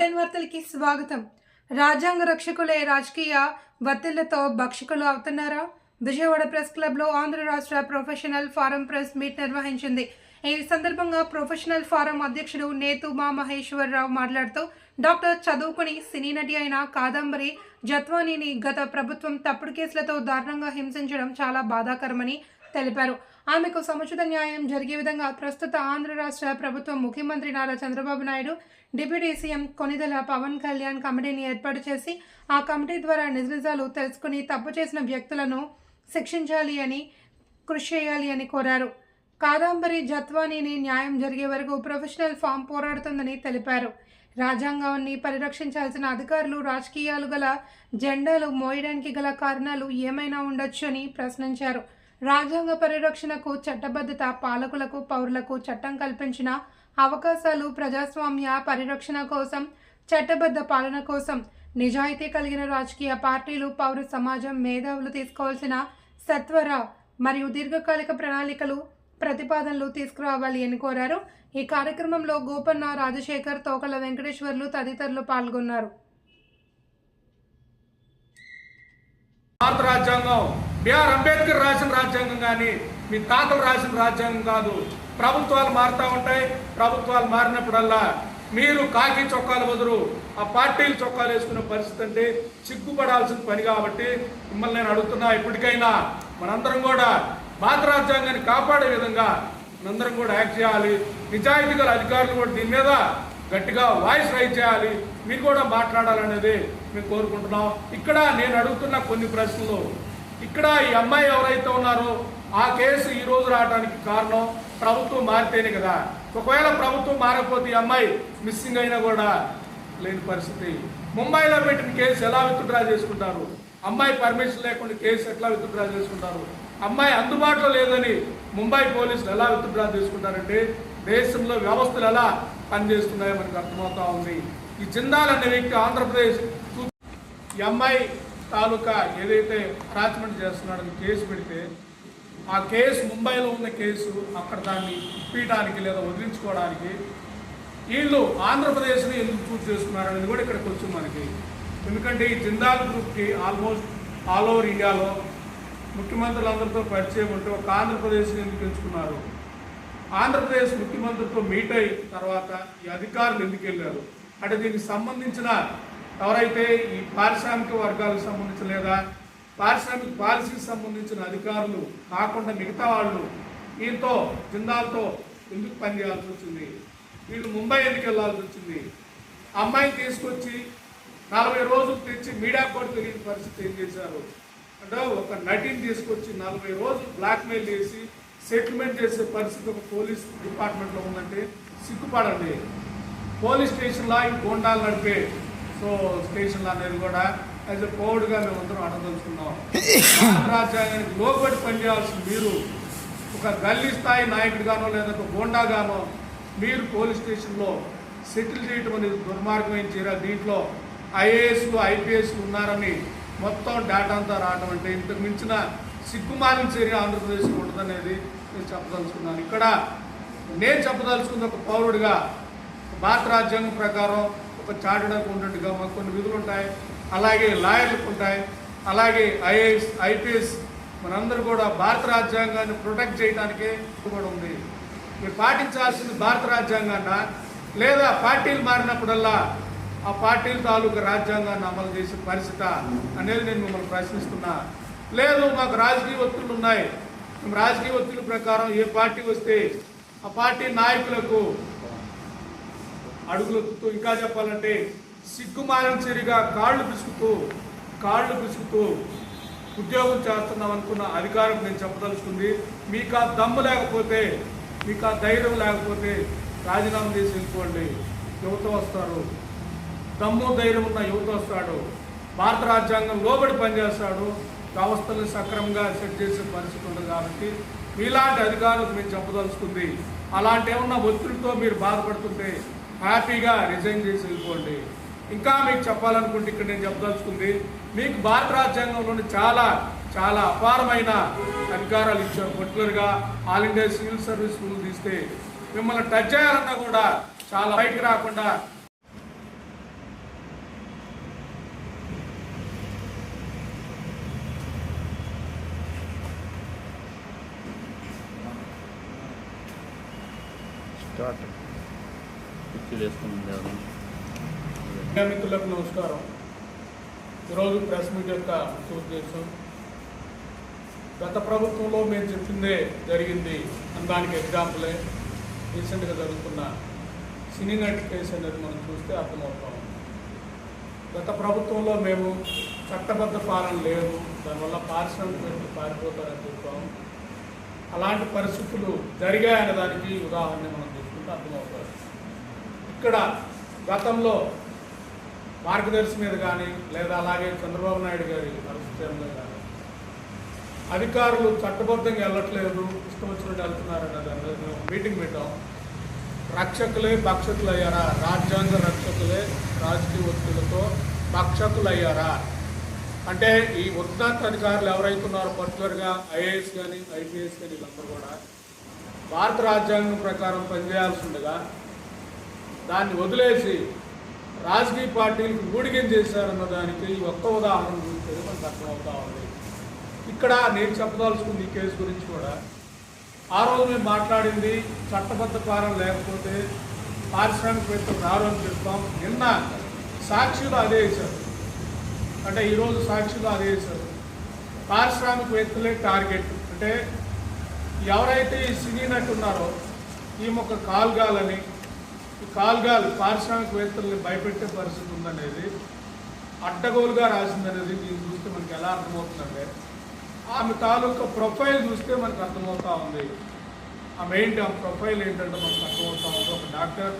Bulletin వార్తలకి స్వాగతం. రాజ్యాంగ రక్షకులే రాజకీయ వత్తిళ్ళతో భక్షకులు అవుతున్నారా? విజయవాడ ప్రెస్ క్లబ్లో ఆంధ్ర రాష్ట్ర ప్రొఫెషనల్ ఫారం ప్రెస్ మీట్ నిర్వహించింది. ఈ సందర్భంగా ప్రొఫెషనల్ ఫారం అధ్యక్షుడు నేతుమా మహేశ్వరరావు మాట్లాడుతూ డాక్టర్ చదువుకుని సినీ నటి అయిన కాదంబరి జత్వానీని గత ప్రభుత్వం తప్పుడు కేసులతో దారుణంగా హింసించడం చాలా బాధాకరమని తెలిపారు. ఆమెకు సముచిత న్యాయం జరిగే విధంగా ప్రస్తుత ఆంధ్ర రాష్ట్ర ప్రభుత్వం ముఖ్యమంత్రి నారా చంద్రబాబు నాయుడు డిప్యూటీ సీఎం కొనిదెల పవన్ కళ్యాణ్ కమిటీని ఏర్పాటు చేసి ఆ కమిటీ ద్వారా నిజాలు తెలుసుకుని తప్పు చేసిన వ్యక్తులను శిక్షించాలి అని కృషి చేయాలి అని కోరారు. కాదంబరి జత్వానీని న్యాయం జరిగే వరకు ప్రొఫెషనల్ ఫామ్ పోరాడుతుందని తెలిపారు. రాజ్యాంగాన్ని పరిరక్షించాల్సిన అధికారులు రాజకీయాలు గల జెండాలు మోయడానికి గల కారణాలు ఏమైనా ఉండొచ్చు అని ప్రశ్నించారు. రాజ్యాంగ పరిరక్షణకు చట్టబద్ధత పాలకులకు పౌరులకు చట్టం కల్పించిన అవకాశాలు ప్రజాస్వామ్య పరిరక్షణ కోసం చట్టబద్ధ పాలన కోసం నిజాయితీ కలిగిన రాజకీయ పార్టీలు పౌర సమాజం మేధావులు తీసుకోవాల్సిన సత్వర మరియు దీర్ఘకాలిక ప్రణాళికలు ప్రతిపాదనలు తీసుకురావాలి అని కోరారు. ఈ కార్యక్రమంలో గోపన్న రాజశేఖర్ తోకల వెంకటేశ్వర్లు తదితరులు పాల్గొన్నారు. భారత రాజ్యాంగం బిఆర్ అంబేద్కర్ రాసిన రాజ్యాంగం కానీ మీ తాతలు రాసిన రాజ్యాంగం కాదు. ప్రభుత్వాలు మారుతూ ఉంటాయి. ప్రభుత్వాలు మారినప్పుడల్లా మీరు కాకి చొక్కాలు బదులు ఆ పార్టీలు చొక్కాలు వేసుకునే పరిస్థితి అంటే సిగ్గుపడాల్సిన పని కాబట్టి మిమ్మల్ని నేను అడుగుతున్నా ఇప్పటికైనా మనందరం కూడా భారత రాజ్యాంగాన్ని కాపాడే విధంగా మనందరం కూడా యాక్ట్ చేయాలి. నిజాయితీ గల అధికారులు కూడా దీని మీద గట్టిగా వాయిస్ రైజ్ చేయాలి. మీరు కూడా మాట్లాడాలనేది మేము కోరుకుంటున్నాం. ఇక్కడ నేను అడుగుతున్న కొన్ని ప్రశ్నలు ఇక్కడ ఈ అమ్మాయి ఎవరైతే ఉన్నారో ఆ కేసు ఈ రోజు రావడానికి కారణం ప్రభుత్వం మారితేనే కదా. ఒకవేళ ప్రభుత్వం మారకపోతే ఈ అమ్మాయి మిస్సింగ్ అయినా కూడా లేని పరిస్థితి. ముంబైలో పెట్టిన కేసు ఎలా విత్డ్రా చేసుకుంటారు? అమ్మాయి పర్మిషన్ లేకుండా కేసు ఎట్లా విత్డ్రా చేసుకుంటారు? అమ్మాయి అందుబాటులో లేదని ముంబై పోలీసులు ఎలా విత్డ్రా చేసుకుంటారంటే దేశంలో వ్యవస్థలు ఎలా పనిచేస్తున్నాయో మనకు అర్థమవుతా ఉంది. ఈ జిందాల్ అనే వ్యక్తి ఆంధ్రప్రదేశ్ ఈ అమ్మాయి తాలూకా ఏదైతే అటాచ్మెంట్ చేస్తున్నాడని కేసు పెడితే ఆ కేసు ముంబైలో ఉన్న కేసు అక్కడ దాన్ని ఇప్పించడానికి లేదా వదిలించుకోవడానికి వీళ్ళు ఆంధ్రప్రదేశ్ని ఎందుకు చూస్ చేసుకున్నారు కూడా ఇక్కడ కొంచెం మనకి ఎందుకంటే ఈ జిందాల్ గ్రూప్కి ఆల్మోస్ట్ ఆల్ ఓవర్ ఇండియాలో ముఖ్యమంత్రులందరితో పరిచయం ఉంటే ఒక ఆంధ్రప్రదేశ్ని ఎందుకు ఎంచుకున్నారు? ఆంధ్రప్రదేశ్ ముఖ్యమంత్రితో మీట్ అయిన తర్వాత ఈ అధికారులు ఎందుకు వెళ్ళారు? అంటే దీనికి సంబంధించిన ఎవరైతే ఈ పారిశ్రామిక వర్గాలకు సంబంధించిన లేదా పారిశ్రామిక పాలసీకి సంబంధించిన అధికారులు కాకుండా మిగతా వాళ్ళు ఈతో జిందాల్తో ఎందుకు పనిచేయాల్సి వచ్చింది? వీళ్ళు ముంబై ఎందుకు వెళ్ళాల్సి వచ్చింది? అమ్మాయిని తీసుకొచ్చి నలభై రోజులు తెచ్చి మీడియా కూడా తెలియని పరిస్థితి ఏం చేశారు? అంటే ఒక నటిని తీసుకొచ్చి నలభై రోజులు బ్లాక్మెయిల్ చేసి సెటిల్మెంట్ చేసే పరిస్థితి ఒక పోలీస్ డిపార్ట్మెంట్లో ఉందంటే సిగ్గుపడండి. పోలీస్ స్టేషన్లో ఈ గోండాలు నడిపే సో స్టేషన్లు అనేది కూడా యాజ్ ఎ పౌరుడుగా మేమందరం అడగదలుచుకున్నాం. రాజ్యాంగానికి లోబడి పనిచేయాల్సిన మీరు ఒక గల్లీ స్థాయి నాయకుడిగానో లేదా ఒక గోండాగానో మీరు పోలీస్ స్టేషన్లో సెటిల్ చేయటం అనేది దుర్మార్గమైన చర్య దీంట్లో ఐఏఎస్లు ఐపీఎస్లు ఉన్నారని మొత్తం డేటా అంతా రావడం అంటే ఇంతకు మించిన సిగ్గుమాలిన చర్య ఆంధ్రప్రదేశ్లో ఉండదనేది నేను చెప్పదలుచుకున్నాను. ఇక్కడ నేను చెప్పదలుచుకున్న ఒక పౌరుడిగా భారత రాజ్యాంగం ప్రకారం ఒక చార్టెడ్ మాకు కొన్ని విధులు ఉంటాయి. అలాగే లాయర్లకు ఉంటాయి. అలాగే ఐఏఎస్ ఐపీఎస్ మనందరూ కూడా భారత రాజ్యాంగాన్ని ప్రొటెక్ట్ చేయడానికే కూడా ఉంది. మీరు పాటించాల్సింది భారత రాజ్యాంగాన్న లేదా పార్టీలు మారినప్పుడల్లా ఆ పార్టీల తాలూకు రాజ్యాంగాన్ని అమలు చేసే పరిస్థితి అనేది నేను మిమ్మల్ని ప్రశ్నిస్తున్నా. లేదు మాకు రాజకీయ ఒత్తిళ్ళు ఉన్నాయి. మేము రాజకీయ ఒత్తిడి ప్రకారం ఏ పార్టీ వస్తే ఆ పార్టీ నాయకులకు అడుగులెత్తుతూ ఇంకా చెప్పాలంటే సిగ్గుమాలిన చెరిగా కాళ్ళు పిసుకుతూ కాళ్ళు పిసుకుతూ ఉద్యోగం చేస్తున్నాం అనుకున్న అధికారం నేను చెప్పదలుచుకుంది. మీకు ఆ దమ్ము లేకపోతే మీకు ఆ ధైర్యం లేకపోతే రాజీనామా చేసి వెళ్ళిపోండి. యువత వస్తారు. దమ్ము ధైర్యం ఉన్న యువత వస్తాడు. భారత రాజ్యాంగం లోబడి పనిచేస్తాడు. వ్యవస్థలను సక్రమంగా సెట్ చేసే పరిస్థితి ఉండదు కాబట్టి మీలాంటి అధికారులకు మేము చెప్పదలుచుకుంది. అలాంటి ఏమన్నా ఒత్తిడితో మీరు బాధపడుతుంటే హ్యాపీగా రిజైన్ చేసి వెళ్ళిపోండి. ఇంకా మీకు చెప్పాలనుకుంటే ఇక్కడ నేను చెప్పదలుచుకుంది మీకు భారత రాజ్యాంగంలోని చాలా చాలా అపారమైన అధికారాలు ఇచ్చారు. పర్టికులర్గా all India civil service rule తీస్తే మిమ్మల్ని టచ్ చేయాలన్నా కూడా చాలా పైకి రాకుండా కుర్చీలు వేసుకుని ఉండేవాళ్ళం మిత్రులకు నమస్కారం. ఈరోజు ప్రెస్ మీట్ యొక్క ఉద్దేశం గత ప్రభుత్వంలో మేము చెప్పిందే జరిగింది అనడానికి ఎగ్జాంపులే. రీసెంట్గా జరుగుతున్న సినీ నటి కేసు అనేది మనం చూస్తే అర్థమవుతాం. గత ప్రభుత్వంలో మేము చట్టబద్ధ పాలన లేదు దానివల్ల పారిశ్రామికవేత్తలు పారిపోతారని చెప్తాము అలాంటి పరిస్థితులు జరిగాయనే దానికి ఉదాహరణ మనం చూసుకుంటే అర్థమవుతాం ఇక్కడ గతంలో మార్గదర్శి మీద కానీ లేదా అలాగే చంద్రబాబు నాయుడు గారి అరెస్టంలో కానీ అధికారులు చట్టబద్ధంగా వెళ్ళట్లేదు ఇష్టం వచ్చినట్టు వెళ్తున్నారన్న దాని మీద మేము మీటింగ్ పెట్టాం. రక్షకులే భక్షకులు అయ్యారా రాజ్యాంగ రక్షకులే రాజకీయ ఒత్తిడితో భక్షకులయ్యారా? అంటే ఈ ఉన్నత అధికారులు ఎవరైతే ఉన్నారో పర్టికులర్గా ఐఏఎస్ కానీ ఐపీఎస్ కానీ వీళ్ళందరూ కూడా భారత రాజ్యాంగం ప్రకారం పనిచేయాల్సి ఉండగా దాన్ని వదిలేసి రాజకీయ పార్టీలకు ఊడిగం చేశారన్న దానికి ఈ ఒక్క ఉదాహరణ గురించి మనకు అర్థమవుతా ఉంది. ఇక్కడ నేను చెప్పదలుచుకుంది ఈ కేసు గురించి కూడా. ఆ రోజు మేము మాట్లాడింది చట్టబద్ధ పాలన లేకపోతే పారిశ్రామికవేత్తలు రారు అని చెప్తాం. నిన్న సాక్షులు అదే వేశారు అంటే ఈరోజు సాక్షులు అదే వేశారు పారిశ్రామికవేత్తలే టార్గెట్. అంటే ఎవరైతే ఈ సినీ నటు ఉన్నారో ఈ మొక్క కాల్గాలని కాల్గాలు పారిశ్రామికవేత్తల్ని భయపెట్టే పరిస్థితి ఉందనేది అడ్డగోలుగా రాసిందనేది దీన్ని చూస్తే మనకి ఎలా అర్థమవుతుందంటే ఆమె తాలూకా ప్రొఫైల్ చూస్తే మనకు అర్థమవుతూ ఉంది. ఆమె ఏంటి ఆ ప్రొఫైల్ ఏంటంటే మనకు అర్థమవుతూ ఉంది. ఒక డాక్టర్